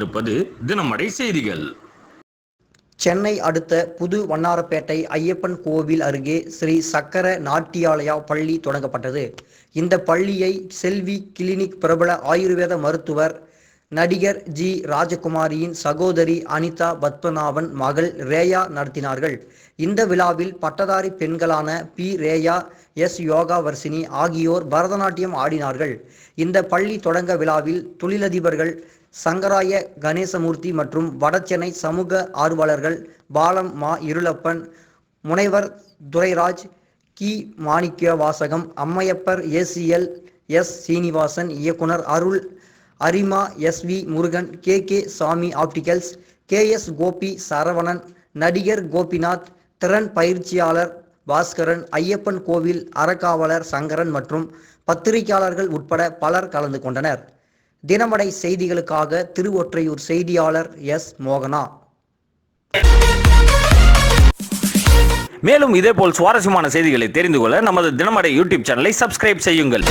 கொண்டிருப்பது தினமடை செய்திகள். சென்னை அடுத்த புது வண்ணாரப்பேட்டை ஐயப்பன் கோவில் அருகே ஸ்ரீ சக்கர நாட்டியாலயா பள்ளி தொடங்கப்பட்டது. இந்த பள்ளியை செல்வி கிளினிக் பிரபல ஆயுர்வேத மருத்துவர் நடிகர் ஜி ராஜகுமாரியின் சகோதரி அனிதா பத்மநாபன் மகள் ரேயா நடத்தினார்கள். இந்த விழாவில் பட்டதாரி பெண்களான பி ரேயா எஸ் யோகா வர்சினி ஆகியோர் பரதநாட்டியம் ஆடினார்கள். இந்த பள்ளி தொடங்க விழாவில் தொழிலதிபர்கள் சங்கராய கணேசமூர்த்தி மற்றும் வடசென்னை சமூக ஆர்வலர்கள் பாலம் மா இருளப்பன் முனைவர் துரைராஜ் கி. மாணிக்க வாசகம் அம்மையப்பர் ஏசிஎல் எஸ் சீனிவாசன் இயக்குனர் Arul Arima S V Murugan K. K. Sami opticals K. S Gopi Saravanan நடிகர் கோபிநாத் திறன் பயிற்சியாளர் பாஸ்கரன் ஐயப்பன் கோவில் அறக்காவலர் சங்கரன் மற்றும் பத்திரிகையாளர்கள் உட்பட பலர் கலந்து கொண்டனர். தினமடை செய்திகளுக்காக திருவொற்றையூர் செய்தியாளர் எஸ். மோகனா. மேலும் இதேபோல் சுவாரஸ்யமான செய்திகளை தெரிந்து கொள்ள நமது தினமடை யூடியூப் சேனலை சப்ஸ்கிரைப் செய்யுங்கள்.